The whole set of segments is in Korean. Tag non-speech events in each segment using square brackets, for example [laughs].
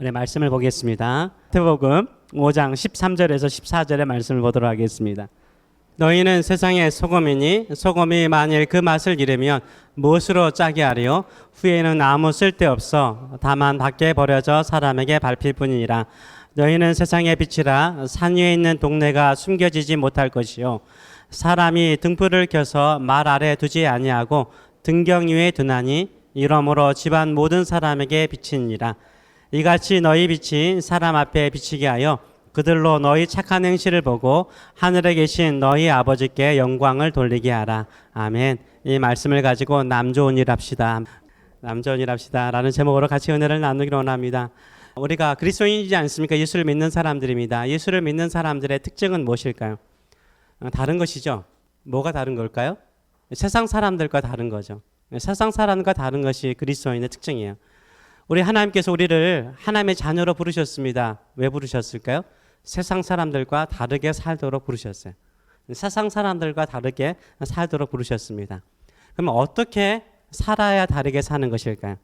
오늘 말씀을 보겠습니다. 태복음 5장 13절에서 14절의 말씀을 보도록 하겠습니다. 너희는 세상의 소금이니 소금이 만일 그 맛을 잃으면 무엇으로 짜게 하리요? 후에는 아무 쓸데없어 다만 밖에 버려져 사람에게 밟힐 뿐이니라. 너희는 세상의 빛이라 산 위에 있는 동네가 숨겨지지 못할 것이요. 사람이 등불을 켜서 말 아래 두지 아니하고 등경 위에 두나니 이러므로 집안 모든 사람에게 비치니라. 이같이 너희 빛이 사람 앞에 비치게 하여 그들로 너희 착한 행실을 보고 하늘에 계신 너희 아버지께 영광을 돌리게 하라. 아멘. 이 말씀을 가지고 남 좋은 일 합시다. 남 좋은 일 합시다 라는 제목으로 같이 은혜를 나누기로 원합니다. 우리가 그리스도인이지 않습니까? 예수를 믿는 사람들입니다. 예수를 믿는 사람들의 특징은 무엇일까요? 어, 다른 것이죠. 뭐가 다른 걸까요? 세상 사람들과 다른 거죠. 세상 사람과 다른 것이 그리스도인의 특징이에요. 우리 하나님께서 우리를 하나님의 자녀로 부르셨습니다. 왜 부르셨을까요? 세상 사람들과 다르게 살도록 부르셨어요. 세상 사람들과 다르게 살도록 부르셨습니다. 그럼 어떻게 살아야 다르게 사는 것일까요?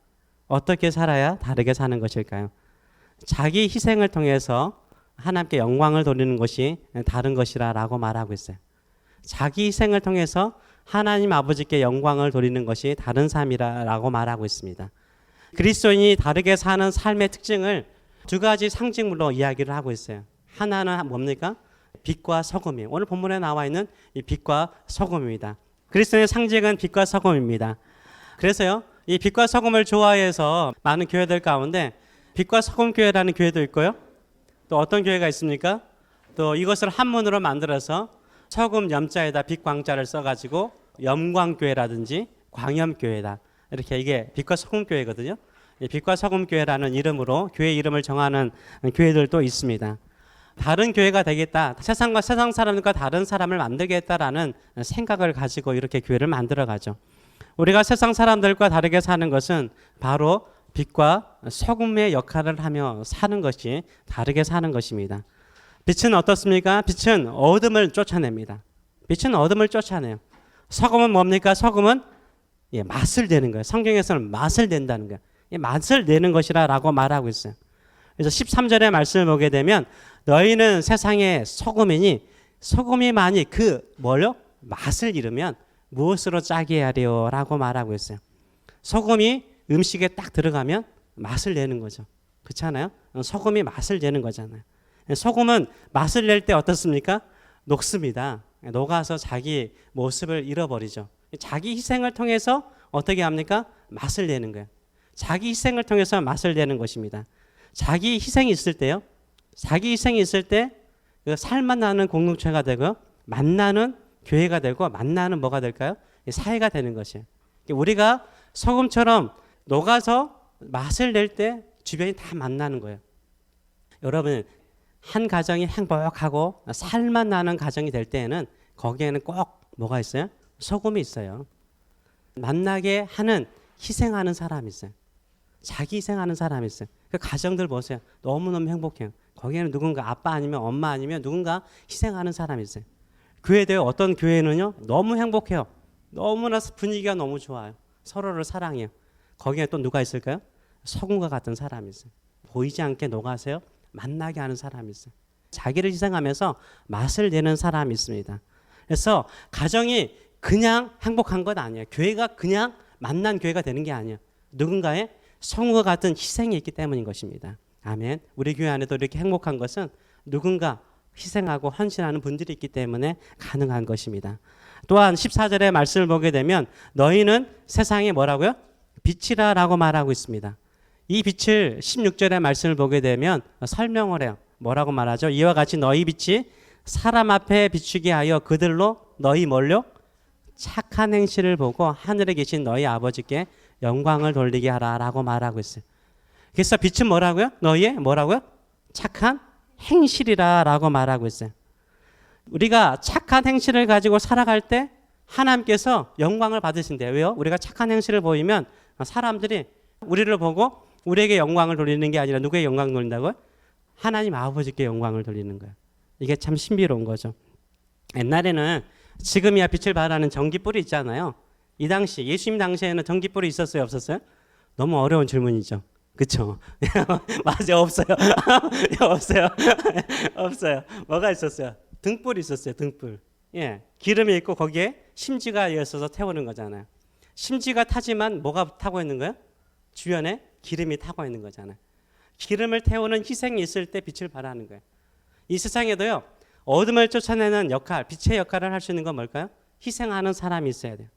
어떻게 살아야 다르게 사는 것일까요? 자기 희생을 통해서 하나님께 영광을 돌리는 것이 다른 것이라라고 말하고 있어요. 자기 희생을 통해서 하나님 아버지께 영광을 돌리는 것이 다른 삶이라고 말하고 있습니다. 그리스도인이 다르게 사는 삶의 특징을 두 가지 상징물로 이야기를 하고 있어요. 하나는 뭡니까? 빛과 소금이. 오늘 본문에 나와 있는 이 빛과 소금입니다. 그리스도의 상징은 빛과 소금입니다. 그래서요, 이 빛과 소금을 좋아해서 많은 교회들 가운데 빛과 소금 교회라는 교회도 있고요. 또 어떤 교회가 있습니까? 또 이것을 한문으로 만들어서 소금 염자에다 빛 광자를 써가지고 염광교회라든지 광염교회다. 이렇게 이게 빛과 소금 교회거든요. 이 빛과 소금 교회라는 이름으로 교회 이름을 정하는 교회들도 있습니다. 다른 교회가 되겠다. 세상과 세상 사람과 다른 사람을 만들겠다라는 생각을 가지고 이렇게 교회를 만들어 가죠. 우리가 세상 사람들과 다르게 사는 것은 바로 빛과 소금의 역할을 하며 사는 것이 다르게 사는 것입니다. 빛은 어떻습니까? 빛은 어둠을 쫓아냅니다. 빛은 어둠을 쫓아내요. 소금은 뭡니까? 소금은 예, 맛을 내는 거예요. 성경에서는 맛을 낸다는 거예요. 예, 맛을 내는 것이라라고 말하고 있어요. 그래서 13절의 말씀을 보게 되면 너희는 세상의 소금이니 소금이 많이 그 뭐요? 맛을 잃으면 무엇으로 짜게 하려라고 말하고 있어요. 소금이 음식에 딱 들어가면 맛을 내는 거죠. 그렇잖아요? 소금이 맛을 내는 거잖아요. 소금은 맛을 낼 때 어떻습니까? 녹습니다. 녹아서 자기 모습을 잃어버리죠. 자기 희생을 통해서 어떻게 합니까? 맛을 내는 거예요. 자기 희생을 통해서 맛을 내는 것입니다. 자기 희생이 있을 때요. 자기 희생이 있을 때 그 살만 나는 공동체가 되고 만나는 교회가 되고 만나는 뭐가 될까요? 사회가 되는 것이에요. 우리가 소금처럼 녹아서 맛을 낼 때 주변이 다 만나는 거예요. 여러분 한 가정이 행복하고 살만 나는 가정이 될 때에는 거기에는 꼭 뭐가 있어요? 소금이 있어요. 만나게 하는 희생하는 사람이 있어요. 자기 희생하는 사람이 있어요. 그 가정들 보세요. 너무너무 행복해요. 거기에는 누군가 아빠 아니면 엄마 아니면 누군가 희생하는 사람이 있어요. 교회도 어떤 교회는요. 너무 행복해요. 너무나 분위기가 너무 좋아요. 서로를 사랑해요. 거기에 또 누가 있을까요? 소금과 같은 사람이 있어요. 보이지 않게 녹아서요. 만나게 하는 사람이 있어요. 자기를 희생하면서 맛을 내는 사람이 있습니다. 그래서 가정이 그냥 행복한 것 아니에요. 교회가 그냥 만난 교회가 되는 게 아니에요. 누군가의 성과 같은 희생이 있기 때문인 것입니다. 아멘. 우리 교회 안에도 이렇게 행복한 것은 누군가 희생하고 헌신하는 분들이 있기 때문에 가능한 것입니다. 또한 14절의 말씀을 보게 되면 너희는 세상에 뭐라고요? 빛이라라고 말하고 있습니다. 이 빛을 16절의 말씀을 보게 되면 설명을 해요. 뭐라고 말하죠? 이와 같이 너희 빛이 사람 앞에 비추게 하여 그들로 너희 뭘요? 착한 행실을 보고 하늘에 계신 너희 아버지께 영광을 돌리게 하라라고 말하고 있어요. 그래서 빛은 뭐라고요? 너희의 뭐라고요? 착한 행실이라라고 말하고 있어요. 우리가 착한 행실을 가지고 살아갈 때 하나님께서 영광을 받으신대요. 왜요? 우리가 착한 행실을 보이면 사람들이 우리를 보고 우리에게 영광을 돌리는 게 아니라 누구의 영광을 돌린다고요? 하나님 아버지께 영광을 돌리는 거예요. 이게 참 신비로운 거죠. 옛날에는 지금이야 빛을 발하는 전기불이 있잖아요. 이 당시 예수님 당시에는 전기불이 있었어요, 없었어요? 너무 어려운 질문이죠. 그쵸? [laughs] 맞아 없어요. [laughs] 없어요. [laughs] 없어요. 뭐가 있었어요? 등불이 있었어요. 등불. 예, 기름이 있고 거기에 심지가 있어서 태우는 거잖아요. 심지가 타지만 뭐가 타고 있는 거예요? 주변에 기름이 타고 있는 거잖아요. 기름을 태우는 희생이 있을 때 빛을 발하는 거예요. 이 세상에도요 어둠을 쫓아내는 역할, 빛의 역할을 할 수 있는 건 뭘까요? 희생하는 사람이 있어야 돼요.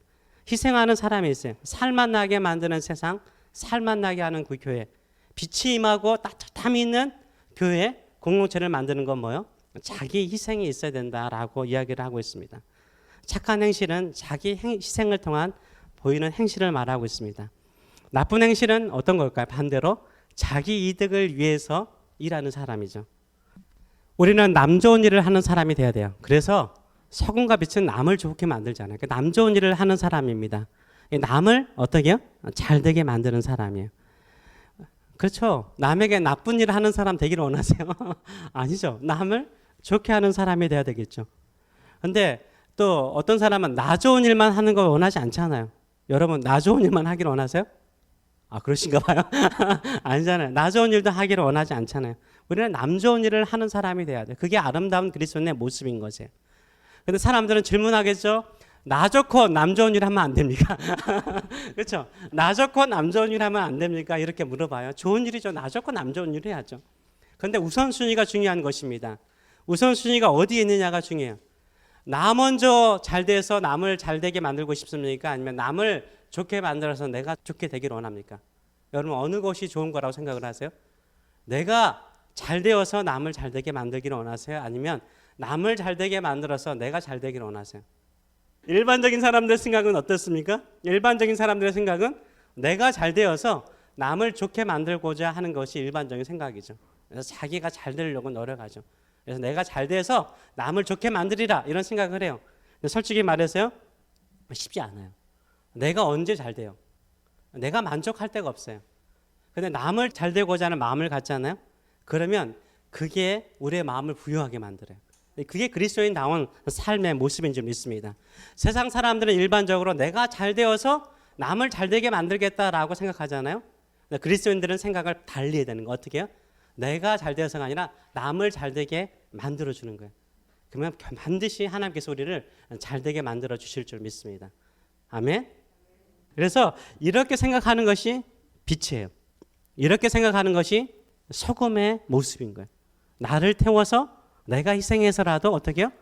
희생하는 사람이 있어요. 살맛 나게 만드는 세상, 살맛 나게 하는 그 교회, 빛이 임하고 따뜻함이 있는 교회 공동체를 만드는 건 뭐요? 자기 희생이 있어야 된다라고 이야기를 하고 있습니다. 착한 행실은 자기 행- 희생을 통한 보이는 행실을 말하고 있습니다. 나쁜 행실은 어떤 걸까요? 반대로 자기 이득을 위해서 일하는 사람이죠. 우리는 남 좋은 일을 하는 사람이 돼야 돼요. 그래서 소금과 빛은 남을 좋게 만들잖아요. 그남 좋은 일을 하는 사람입니다. 이 남을 어떻게요? 잘 되게 만드는 사람이에요. 그렇죠. 남에게 나쁜 일을 하는 사람 되기를 원하세요? [laughs] 아니죠. 남을 좋게 하는 사람이 돼야 되겠죠. 근데 또 어떤 사람은 나 좋은 일만 하는 걸 원하지 않잖아요. 여러분 나 좋은 일만 하기를 원하세요? 아 그러신가 봐요. [laughs] 아니잖아요. 나 좋은 일도 하기를 원하지 않잖아요. 우리는 남 좋은 일을 하는 사람이 돼야 돼. 그게 아름다운 그리스도인의 모습인 거죠. 근데 사람들은 질문하겠죠. 나 좋고 남 좋은 일 하면 안 됩니까? [laughs] 그렇죠? 나 좋고 남 좋은 일 하면 안 됩니까? 이렇게 물어봐요. 좋은 일이죠. 나 좋고 남 좋은 일 해야죠. 근데 우선순위가 중요한 것입니다. 우선순위가 어디에 있느냐가 중요해요. 나 먼저 잘 돼서 남을 잘 되게 만들고 싶습니까? 아니면 남을 좋게 만들어서 내가 좋게 되기를 원합니까? 여러분 어느 것이 좋은 거라고 생각을 하세요? 내가 잘 되어서 남을 잘 되게 만들기를 원하세요? 아니면 남을 잘 되게 만들어서 내가 잘 되기를 원하세요? 일반적인 사람들의 생각은 어떻습니까? 일반적인 사람들의 생각은 내가 잘 되어서 남을 좋게 만들고자 하는 것이 일반적인 생각이죠. 그래서 자기가 잘 되려고 노력하죠. 그래서 내가 잘 돼서 남을 좋게 만들이라 이런 생각을 해요. 솔직히 말해서요 쉽지 않아요. 내가 언제 잘 돼요? 내가 만족할 데가 없어요. 근데 남을 잘 되고자 하는 마음을 갖잖아요. 그러면 그게 우리의 마음을 부유하게 만들어요. 그게 그리스도인다운 삶의 모습인 줄 믿습니다. 세상 사람들은 일반적으로 내가 잘 되어서 남을 잘 되게 만들겠다라고 생각하잖아요. 그리스도인들은 생각을 달리 해야 되는 거 어떻게 해요? 내가 잘 되어서가 아니라 남을 잘 되게 만들어 주는 거예요. 그러면 반드시 하나님께서 우리를 잘 되게 만들어 주실 줄 믿습니다. 아멘. 그래서 이렇게 생각하는 것이 빛이에요. 이렇게 생각하는 것이 소금의 모습인 거예요. 나를 태워서 내가 희생해서라도 어떻게 요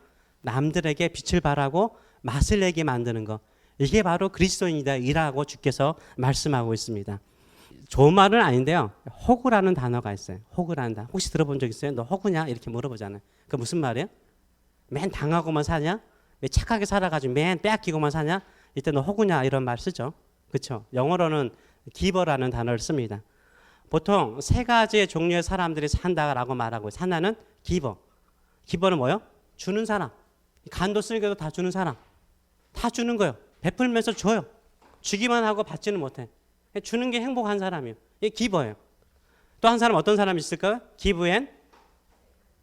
남들에게 빛을 발하고 맛을 내게 만드는 것. 이게 바로 그리스도인이다 이라고 주께서 말씀하고 있습니다. 좋은 말은 아닌데요. 호구라는 단어가 있어요. 호구라는 단어. 혹시 들어본 적 있어요? 너 호구냐? 이렇게 물어보잖아요. 그 무슨 말이에요? 맨 당하고만 사냐? 왜 착하게 살아가지고 맨 빼앗기고만 사냐? 이때 너 호구냐? 이런 말 쓰죠. 그렇죠? 영어로는 기버라는 단어를 씁니다. 보통 세 가지의 종류의 사람들이 산다라고 말하고. 하나는 기버. 기버는 뭐요? 주는 사람. 간도 쓸개도 다 주는 사람. 다 주는 거예요. 베풀면서 줘요. 주기만 하고 받지는 못해. 주는 게 행복한 사람이에요. 이게 기버예요. 또 한 사람 어떤 사람이 있을까요? 기브 앤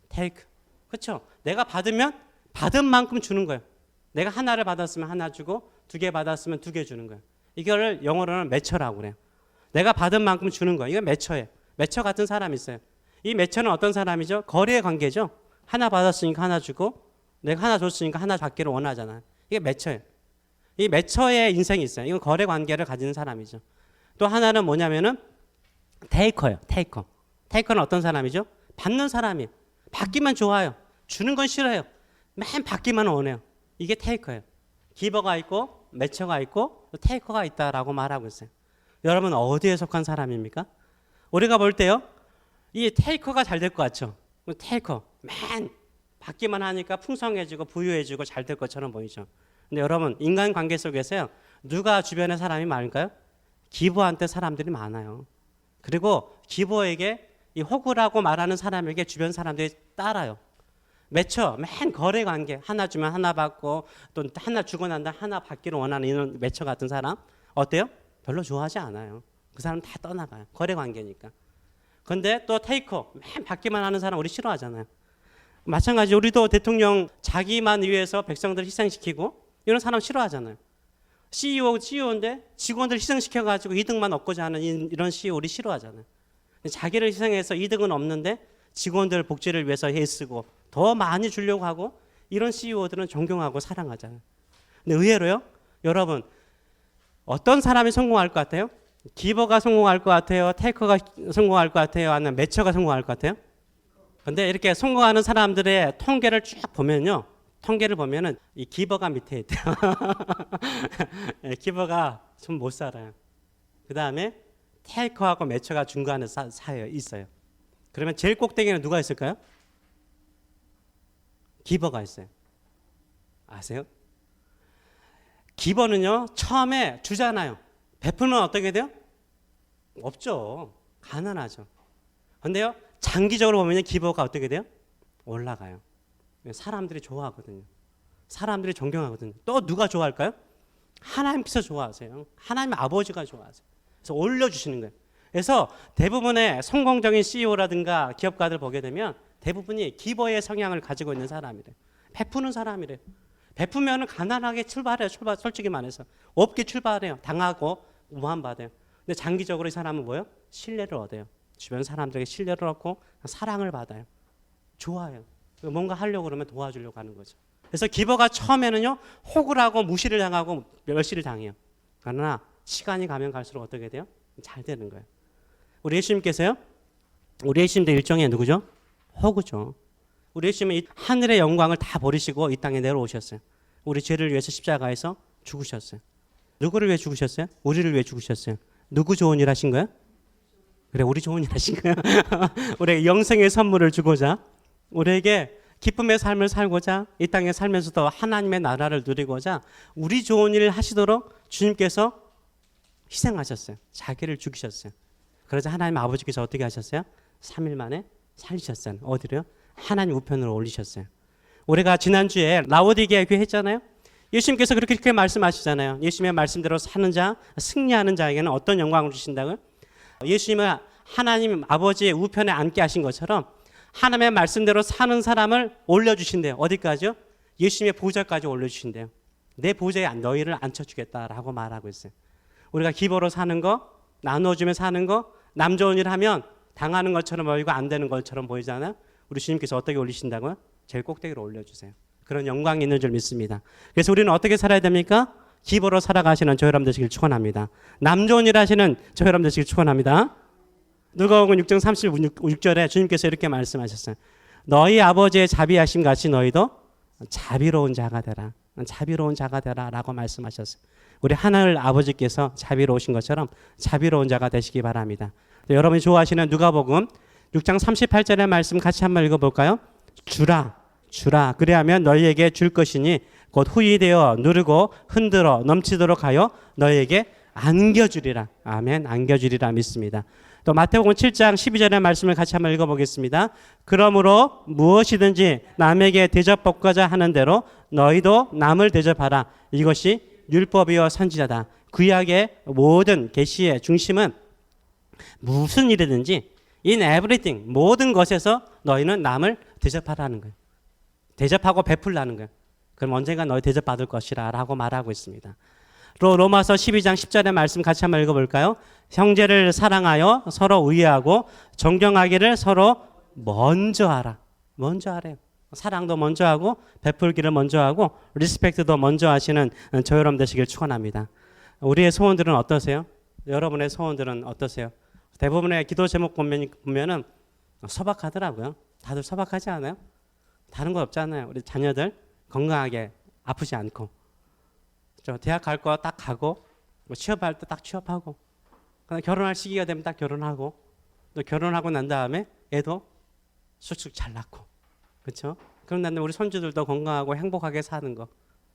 테이크. 그렇죠? 내가 받으면 받은 만큼 주는 거예요. 내가 하나를 받았으면 하나 주고 두 개 받았으면 두 개 주는 거예요. 이거를 영어로는 매처라고 그래요. 내가 받은 만큼 주는 거예요. 이건 매처예요. 매처 같은 사람이 있어요. 이 매처는 어떤 사람이죠? 거래의 관계죠. 하나 받았으니까 하나 주고 내가 하나 줬으니까 하나 받기를 원하잖아요. 이게 매처예요. 이 매처의 인생이 있어요. 이건 거래 관계를 가지는 사람이죠. 또 하나는 뭐냐면은 테이커예요. 테이커. 테이커는 어떤 사람이죠? 받는 사람이에요. 받기만 좋아요. 주는 건 싫어요. 맨 받기만 원해요. 이게 테이커예요. 기버가 있고 매처가 있고 또 테이커가 있다라고 말하고 있어요. 여러분 어디에 속한 사람입니까? 우리가 볼 때요. 이 테이커가 잘 될 것 같죠? 테이커 맨 받기만 하니까 풍성해지고 부유해지고 잘 될 것처럼 보이죠. 근데 여러분 인간 관계 속에서요. 누가 주변에 사람이 많을까요? 기부한테 사람들이 많아요. 그리고 기부에게 이 호구라고 말하는 사람에게 주변 사람들이 따라요. 매처 맨 거래 관계 하나 주면 하나 받고 또 하나 주고 난 다음 하나 받기를 원하는 이런 매처 같은 사람 어때요? 별로 좋아하지 않아요. 그 사람 다 떠나가요. 거래 관계니까. 근데 또 테이커 맨 받기만 하는 사람 우리 싫어하잖아요. 마찬가지 우리도 대통령 자기만 위해서 백성들 희생시키고 이런 사람 싫어하잖아요. CEO, CEO인데 직원들 희생시켜가지고 이득만 얻고자 하는 이- 이런 CEO 우리 싫어하잖아요. 자기를 희생해서 이득은 없는데 직원들 복지를 위해서 애쓰고 더 많이 주려고 하고 이런 CEO들은 존경하고 사랑하잖아요. 근데 의외로요, 여러분 어떤 사람이 성공할 것 같아요? 기버가 성공할 것 같아요? 테이커가 성공할 것 같아요? 아니면 매처가 성공할 것 같아요? 근데 이렇게 성공하는 사람들의 통계를 쭉 보면요. 통계를 보면은 이 기버가 밑에 있대요. [laughs] 예, 기버가 좀 못 살아요. 그 다음에 테이커하고 매처가 중간에 사, 사이에 있어요. 그러면 제일 꼭대기는 누가 있을까요? 기버가 있어요. 아세요? 기버는요 처음에 주잖아요. 베푸면 어떻게 돼요? 없죠. 가난하죠. 근데요 장기적으로 보면 기버가 어떻게 돼요? 올라가요. 사람들이 좋아하거든요. 사람들이 존경하거든요. 또 누가 좋아할까요? 하나님께서 좋아하세요. 하나님 아버지가 좋아하세요. 그래서 올려주시는 거예요. 그래서 대부분의 성공적인 CEO라든가 기업가들 보게 되면 대부분이 기버의 성향을 가지고 있는 사람이래요. 베푸는 사람이래요. 베푸면 가난하게 출발해요. 출발 솔직히 말해서 없게 출발해요. 당하고 우한 받아요. 근데 장기적으로 이 사람은 뭐요? 신뢰를 얻어요. 주변 사람들에게 신뢰를 얻고 사랑을 받아요. 좋아요. 뭔가 하려고 그러면 도와주려고 하는 거죠. 그래서 기버가 처음에는요 혹을 하고 무시를 당하고 멸시를 당해요. 그러나 시간이 가면 갈수록 어떻게 돼요? 잘 되는 거예요. 우리 예수님께서요, 우리 예수님도 일종의 누구죠? 호구죠. 우리 예수님은 이 하늘의 영광을 다 버리시고 이 땅에 내려오셨어요. 우리 죄를 위해서 십자가에서 죽으셨어요. 누구를 위해 죽으셨어요? 우리를 위해 죽으셨어요. 누구 좋은 일 하신 거예요? 그래, 우리 좋은 일 하신 거예요. [laughs] 우리 영생의 선물을 주고자 우리에게 기쁨의 삶을 살고자 이 땅에 살면서도 하나님의 나라를 누리고자 우리 좋은 일을 하시도록 주님께서 희생하셨어요. 자기를 죽이셨어요. 그러자 하나님 아버지께서 어떻게 하셨어요? 3일 만에 살리셨어요. 어디로요? 하나님 우편으로 올리셨어요. 우리가 지난주에 라오디게 교회 했잖아요. 예수님께서 그렇게, 그렇게 말씀하시잖아요. 예수님의 말씀대로 사는 자, 승리하는 자에게는 어떤 영광을 주신다고요? 예수님은 하나님 아버지의 우편에 앉게 하신 것처럼 하나님의 말씀대로 사는 사람을 올려주신대요. 어디까지요? 예수님의 보좌까지 올려주신대요. 내 보좌에 너희를 앉혀주겠다라고 말하고 있어요. 우리가 기보로 사는 거, 나눠주며 사는 거, 남 좋은 일 하면 당하는 것처럼 보이고 안 되는 것처럼 보이잖아요. 우리 주님께서 어떻게 올리신다고요? 제일 꼭대기로 올려주세요. 그런 영광이 있는 줄 믿습니다. 그래서 우리는 어떻게 살아야 됩니까? 기보로 살아가시는 저 여러분 되시길 축원합니다. 남 좋은 일 하시는 저 여러분 되시길 축원합니다. 누가복음 6장 36절에 주님께서 이렇게 말씀하셨어요. 너희 아버지의 자비하심 같이 너희도 자비로운 자가 되라. 자비로운 자가 되라라고 말씀하셨어요. 우리 하늘 아버지께서 자비로우신 것처럼 자비로운 자가 되시기 바랍니다. 여러분이 좋아하시는 누가복음 6장 38절의 말씀 같이 한번 읽어볼까요? 주라, 주라. 그래야면 너희에게 줄 것이니 곧 후이 되어 누르고 흔들어 넘치도록 하여 너희에게 안겨주리라. 아멘. 안겨주리라 믿습니다. 또 마태복음 7장 12절의 말씀을 같이 한번 읽어보겠습니다. 그러므로 무엇이든지 남에게 대접받고자 하는 대로 너희도 남을 대접하라. 이것이 율법이요 선지자다. 구약의 모든 계시의 중심은 무슨 일이든지 in everything 모든 것에서 너희는 남을 대접하라는 거예요. 대접하고 베풀라는 거예요. 그럼 언젠가 너희 대접받을 것이라라고 말하고 있습니다. 로 로마서 12장 10절의 말씀 같이 한번 읽어볼까요? 형제를 사랑하여 서로 의해하고 존경하기를 서로 먼저 하라. 먼저 하래요. 사랑도 먼저 하고 베풀기를 먼저 하고 리스펙트도 먼저 하시는 저 여러분 되시길 축원합니다. 우리의 소원들은 어떠세요? 여러분의 소원들은 어떠세요? 대부분의 기도 제목 보면 보면은 소박하더라고요. 다들 소박하지 않아요? 다른 거 없잖아요. 우리 자녀들 건강하게 아프지 않고 저 대학 갈 거 딱 가고 뭐 취업할 때 딱 취업하고 결혼할 시기가 되면 딱 결혼하고 또 결혼하고 난 다음에 애도 쑥쑥 잘 낳고 그렇죠? 그런 다음에 우리 손주들도 건강하고 행복하게 사는 거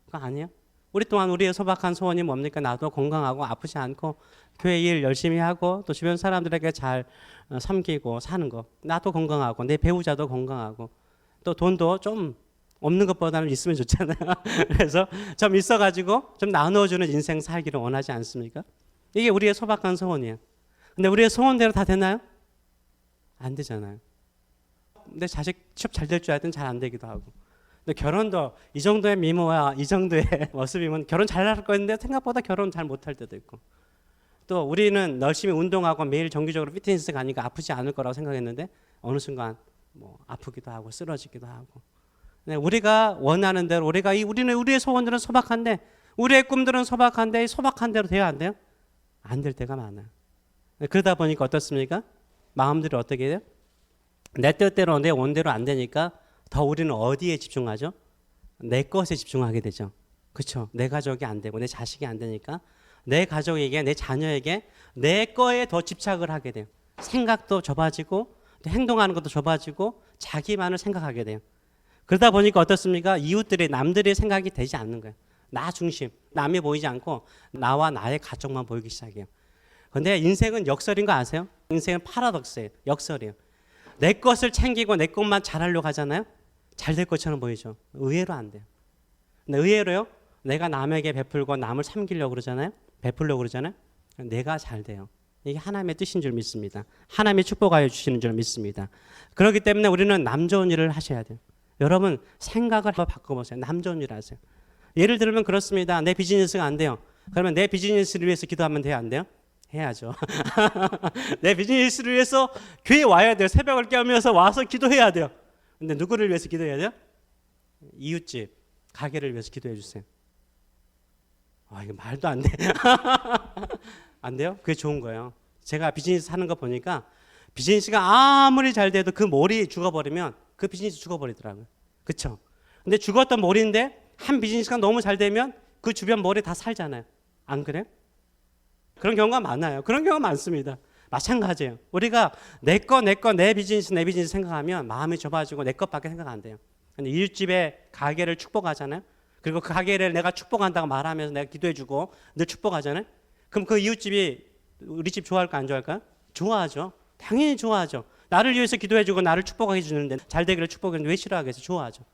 그거 아니에요? 우리 또한 우리의 소박한 소원이 뭡니까? 나도 건강하고 아프지 않고 교회 일 열심히 하고 또 주변 사람들에게 잘 어, 섬기고 사는 거. 나도 건강하고 내 배우자도 건강하고 또 돈도 좀 없는 것보다는 있으면 좋잖아요. [laughs] 그래서 좀 있어가지고 좀 나눠주는 인생 살기를 원하지 않습니까? 이게 우리의 소박한 소원이에요. 근데 우리의 소원대로 다 되나요? 안 되잖아요. 내 자식 취업 잘 될 줄 알았더니 잘 안 되기도 하고. 근데 결혼도 이 정도의 미모와 이 정도의 [laughs] 모습이면 결혼 잘 할 거였는데 생각보다 결혼 잘 못할 때도 있고. 또 우리는 열심히 운동하고 매일 정기적으로 피트니스 가니까 아프지 않을 거라고 생각했는데 어느 순간 뭐 아프기도 하고 쓰러지기도 하고. 네, 우리가 원하는 대로 우리가 이 우리는 우리의 소원들은 소박한데 우리의 꿈들은 소박한데 이 소박한 대로 돼야 안 돼요? 안 될 때가 많아요. 네, 그러다 보니까 어떻습니까? 마음들이 어떻게 돼요? 내 뜻대로 내 원대로 안 되니까 더 우리는 어디에 집중하죠? 내 것에 집중하게 되죠. 그렇죠? 내 가족이 안 되고 내 자식이 안 되니까 내 가족에게 내 자녀에게 내 거에 더 집착을 하게 돼요. 생각도 좁아지고 또 행동하는 것도 좁아지고 자기만을 생각하게 돼요. 그러다 보니까 어떻습니까? 이웃들이 남들의 생각이 되지 않는 거예요. 나 중심, 남이 보이지 않고 나와 나의 가족만 보이기 시작해요. 근데 인생은 역설인 거 아세요? 인생은 파라독스예요. 역설이에요. 내 것을 챙기고 내 것만 잘하려고 하잖아요. 잘 될 것처럼 보이죠. 의외로 안 돼요. 근데 의외로요. 내가 남에게 베풀고 남을 섬기려고 그러잖아요. 베풀려고 그러잖아요. 내가 잘 돼요. 이게 하나님의 뜻인 줄 믿습니다. 하나님이 축복하여 주시는 줄 믿습니다. 그렇기 때문에 우리는 남 좋은 일을 하셔야 돼요. 여러분 생각을 한번 바꿔보세요. 남 좋은 일 하세요. 예를 들면 그렇습니다. 내 비즈니스가 안 돼요. 그러면 내 비즈니스를 위해서 기도하면 돼요? 안 돼요? 해야죠. [laughs] 내 비즈니스를 위해서 교회 와야 돼요. 새벽을 깨우면서 와서 기도해야 돼요. 근데 누구를 위해서 기도해야 돼요? 이웃집, 가게를 위해서 기도해 주세요. 아, 이거 말도 안 돼. [laughs] 안 돼요? 그게 좋은 거예요. 제가 비즈니스 하는 거 보니까 비즈니스가 아무리 잘 돼도 그 몰이 죽어버리면 그 비즈니스 죽어버리더라고요. 그쵸? 근데 죽었던 몰인데 한 비즈니스가 너무 잘 되면 그 주변 몰이 다 살잖아요. 안 그래요? 그런 경우가 많아요. 그런 경우가 많습니다. 마찬가지예요. 우리가 내 거, 내 거, 내 비즈니스, 내 비즈니스 생각하면 마음이 좁아지고 내 것밖에 생각 안 돼요. 근데 이웃집에 가게를 축복하잖아요. 그리고 그 가게를 내가 축복한다고 말하면서 내가 기도해주고 늘 축복하잖아요. 그럼 그 이웃집이 우리 집 좋아할까 안 좋아할까? 좋아하죠. 당연히 좋아하죠. 나를 위해서 기도해주고 나를 축복해 주는데 잘 되기를 축복했는데 왜 싫어하겠어? 좋아하죠.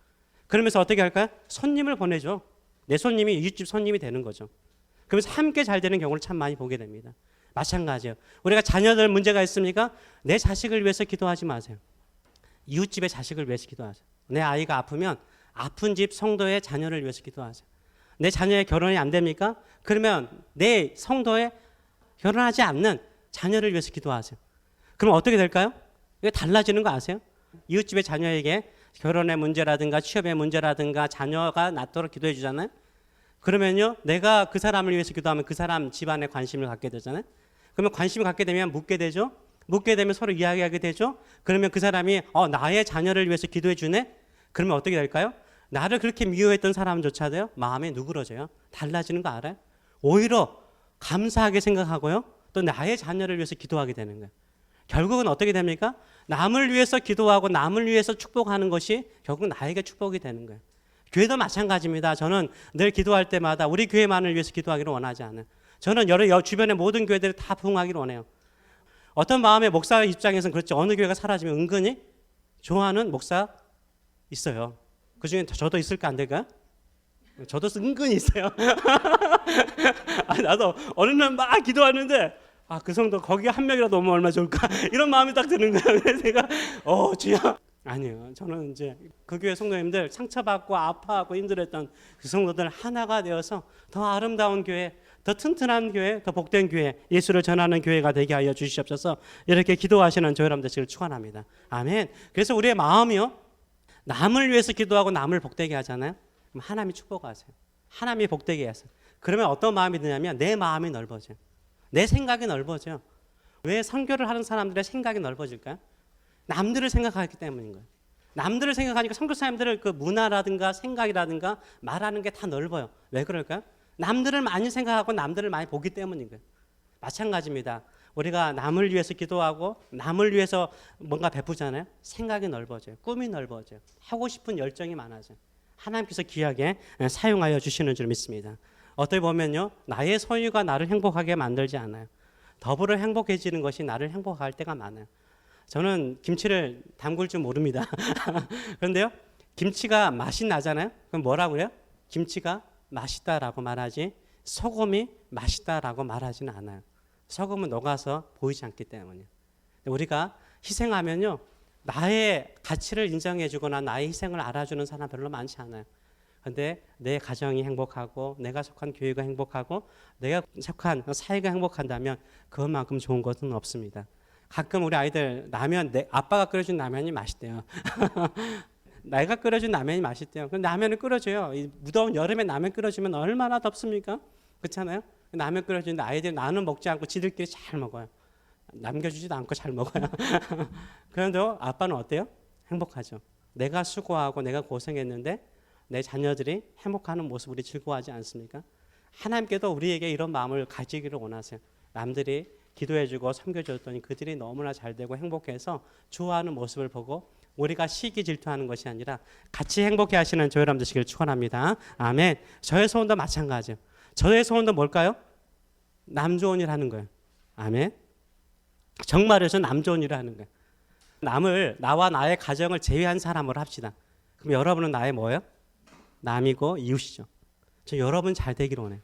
그러면서 어떻게 할까요? 손님을 보내죠. 내 손님이 이웃집 손님이 되는 거죠. 그러면서 함께 잘 되는 경우를 참 많이 보게 됩니다. 마찬가지예요. 우리가 자녀들 문제가 있습니까? 내 자식을 위해서 기도하지 마세요. 이웃집의 자식을 위해서 기도하세요. 내 아이가 아프면 아픈 집 성도의 자녀를 위해서 기도하세요. 내 자녀의 결혼이 안 됩니까? 그러면 내 성도에 결혼하지 않는 자녀를 위해서 기도하세요. 그럼 어떻게 될까요? 이게 달라지는 거 아세요? 이웃집의 자녀에게 결혼의 문제라든가 취업의 문제라든가 자녀가 낫도록 기도해 주잖아요. 그러면요, 내가 그 사람을 위해서 기도하면 그 사람 집안에 관심을 갖게 되잖아요. 그러면 관심을 갖게 되면 묻게 되죠. 묻게 되면 서로 이야기하게 되죠. 그러면 그 사람이 어 나의 자녀를 위해서 기도해 주네. 그러면 어떻게 될까요? 나를 그렇게 미워했던 사람조차도요 마음이 누그러져요. 달라지는 거 알아요? 오히려 감사하게 생각하고요. 또 나의 자녀를 위해서 기도하게 되는 거예요. 결국은 어떻게 됩니까? 남을 위해서 기도하고 남을 위해서 축복하는 것이 결국 나에게 축복이 되는 거예요. 교회도 마찬가지입니다. 저는 늘 기도할 때마다 우리 교회만을 위해서 기도하기를 원하지 않아요. 저는 여러 여- 주변의 모든 교회들이 다 부흥하기를 원해요. 어떤 마음의 목사 입장에서는 그렇죠. 어느 교회가 사라지면 은근히 좋아하는 목사 있어요. 그 중에 저도 있을까 안 될까요? 저도 은근히 있어요. [laughs] 아, 나도 어느 날 막 기도하는데 아 그 성도 거기 한 명이라도 오면 얼마나 좋을까 [laughs] 이런 마음이 딱 드는 거예요. 제가 [laughs] 어 주여 아니요 저는 이제 그 교회 성도님들 상처받고 아파하고 힘들었던 그 성도들 하나가 되어서 더 아름다운 교회 더 튼튼한 교회 더 복된 교회 예수를 전하는 교회가 되게 하여 주시옵소서 이렇게 기도하시는 저 여러분 되시길 축원합니다 아멘 그래서 우리의 마음이요 남을 위해서 기도하고 남을 복되게 하잖아요 그럼 하나님이 축복하세요 하나님이 복되게 하세요 그러면 어떤 마음이 드냐면 내 마음이 넓어져요 내 생각이 넓어져. 왜 선교를 하는 사람들의 생각이 넓어질까요? 남들을 생각하기 때문인 거예요. 남들을 생각하니까 선교사님들의 그 문화라든가 생각이라든가 말하는 게 다 넓어요. 왜 그럴까요? 남들을 많이 생각하고 남들을 많이 보기 때문인 거예요. 마찬가지입니다. 우리가 남을 위해서 기도하고 남을 위해서 뭔가 베푸잖아요. 생각이 넓어져요. 꿈이 넓어져요. 하고 싶은 열정이 많아져요. 하나님께서 귀하게 사용하여 주시는 줄 믿습니다. 어떻게 보면요, 나의 소유가 나를 행복하게 만들지 않아요. 더불어 행복해지는 것이 나를 행복할 때가 많아요. 저는 김치를 담글 줄 모릅니다. [laughs] 그런데요, 김치가 맛이 나잖아요. 그럼 뭐라고 그래요? 김치가 맛있다라고 말하지 소금이 맛있다라고 말하지는 않아요. 소금은 녹아서 보이지 않기 때문이에요. 우리가 희생하면요, 나의 가치를 인정해주거나 나의 희생을 알아주는 사람 별로 많지 않아요. 근데 내 가정이 행복하고 내가 속한 교회가 행복하고 내가 속한 사회가 행복한다면 그것만큼 좋은 것은 없습니다. 가끔 우리 아이들 라면 내 아빠가 끓여준 라면이 맛있대요. [laughs] 내가 끓여준 라면이 맛있대요. 그럼 라면을 끓여줘요. 이 무더운 여름에 라면 끓여주면 얼마나 덥습니까? 그렇잖아요. 라면 끓여주는데 아이들이 나는 먹지 않고 지들끼리 잘 먹어요. 남겨주지도 않고 잘 먹어요. [laughs] 그런데 아빠는 어때요? 행복하죠. 내가 수고하고 내가 고생했는데 내 자녀들이 행복하는 모습 우리 즐거워하지 않습니까? 하나님께도 우리에게 이런 마음을 가지기를 원하세요. 남들이 기도해주고 섬겨줬더니 그들이 너무나 잘 되고 행복해서 좋아하는 모습을 보고 우리가 시기 질투하는 것이 아니라 같이 행복해 하시는 저 여러분 되시길 축원합니다. 아멘. 저의 소원도 마찬가지요. 저의 소원도 뭘까요? 남 좋은 일 하는 거예요. 아멘. 정말에서 남 좋은 일을 하는 거예요. 남을 나와 나의 가정을 제외한 사람으로 합시다. 그럼 여러분은 나의 뭐예요? 남이고 이웃이죠. 저 여러분 잘 되기를 원해요.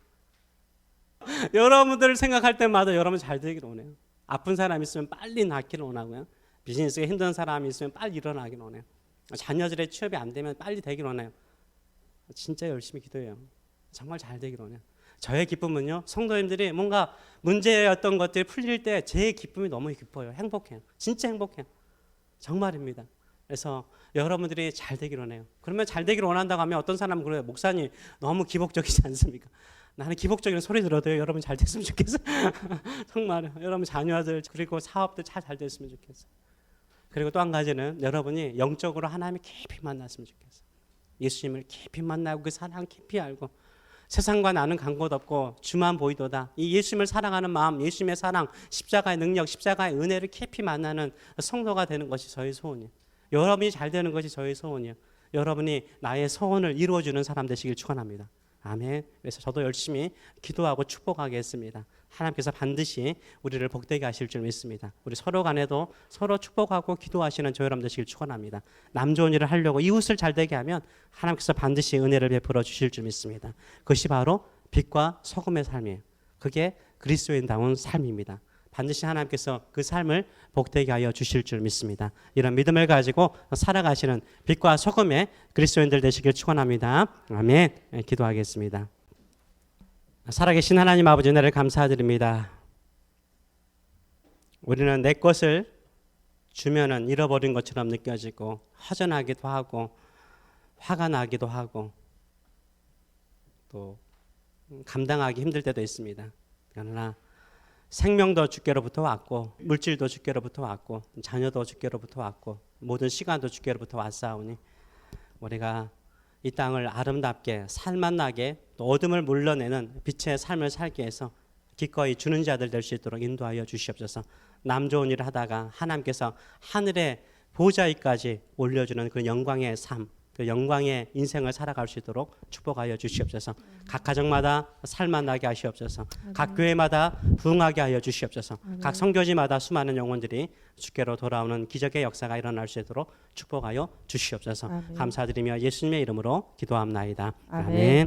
[laughs] 여러분들을 생각할 때마다 여러분 잘 되기를 원해요. 아픈 사람 있으면 빨리 낫기를 원하고요. 비즈니스가 힘든 사람이 있으면 빨리 일어나기를 원해요. 자녀들의 취업이 안 되면 빨리 되기를 원해요. 진짜 열심히 기도해요. 정말 잘 되기를 원해요. 저의 기쁨은요. 성도님들이 뭔가 문제였던 것들이 풀릴 때 제 기쁨이 너무 기뻐요. 행복해요. 진짜 행복해요. 정말입니다. 그래서 여러분들이 잘 되기를 원해요. 그러면 잘 되기를 원한다고 하면 어떤 사람은 그래요. 목사님 너무 기복적이지 않습니까? 나는 기복적인 소리 들어도요. 여러분 잘 됐으면 좋겠어. [laughs] 정말 여러분 자녀들 그리고 사업들 잘잘 됐으면 좋겠어. 그리고 또 한 가지는 여러분이 영적으로 하나님을 깊이 만났으면 좋겠어. 예수님을 깊이 만나고 그 사랑 깊이 알고 세상과 나는 간 곳 없고 주만 보이도다. 이 예수님을 사랑하는 마음, 예수님의 사랑, 십자가의 능력, 십자가의 은혜를 깊이 만나는 성도가 되는 것이 저의 소원이에요. 여러분이 잘 되는 것이 저의 소원이에요. 여러분이 나의 소원을 이루어주는 사람 되시길 축원합니다. 아멘. 그래서 저도 열심히 기도하고 축복하겠습니다. 하나님께서 반드시 우리를 복되게 하실 줄 믿습니다. 우리 서로 간에도 서로 축복하고 기도하시는 저 여러분 되시길 축원합니다. 남 좋은 일을 하려고 이웃을 잘 되게 하면 하나님께서 반드시 은혜를 베풀어 주실 줄 믿습니다. 그것이 바로 빛과 소금의 삶이에요. 그게 그리스도인다운 삶입니다. 반드시 하나님께서 그 삶을 복되게 하여 주실 줄 믿습니다. 이런 믿음을 가지고 살아가시는 빛과 소금의 그리스도인들 되시길 축원합니다. 아멘. 예, 기도하겠습니다. 살아계신 하나님 아버지 은혜를 감사드립니다. 우리는 내 것을 주면은 잃어버린 것처럼 느껴지고 허전하기도 하고 화가 나기도 하고 또 감당하기 힘들 때도 있습니다. 그러나 생명도 주께로부터 왔고 물질도 주께로부터 왔고 자녀도 주께로부터 왔고 모든 시간도 주께로부터 왔사오니 우리가 이 땅을 아름답게 살만나게 또 어둠을 물러내는 빛의 삶을 살게 해서 기꺼이 주는 자들 될 수 있도록 인도하여 주시옵소서. 남 좋은 일을 하다가 하나님께서 하늘의 보좌위까지 올려주는 그 영광의 삶, 그 영광의 인생을 살아갈 수 있도록 축복하여 주시옵소서. 각 가정마다 살만나게 하시옵소서. 각 교회마다 부흥하게 하여 주시옵소서. 각 성교지마다 수많은 영혼들이 주께로 돌아오는 기적의 역사가 일어날 수 있도록 축복하여 주시옵소서. 아멘. 감사드리며 예수님의 이름으로 기도합나이다. 아멘. 아멘.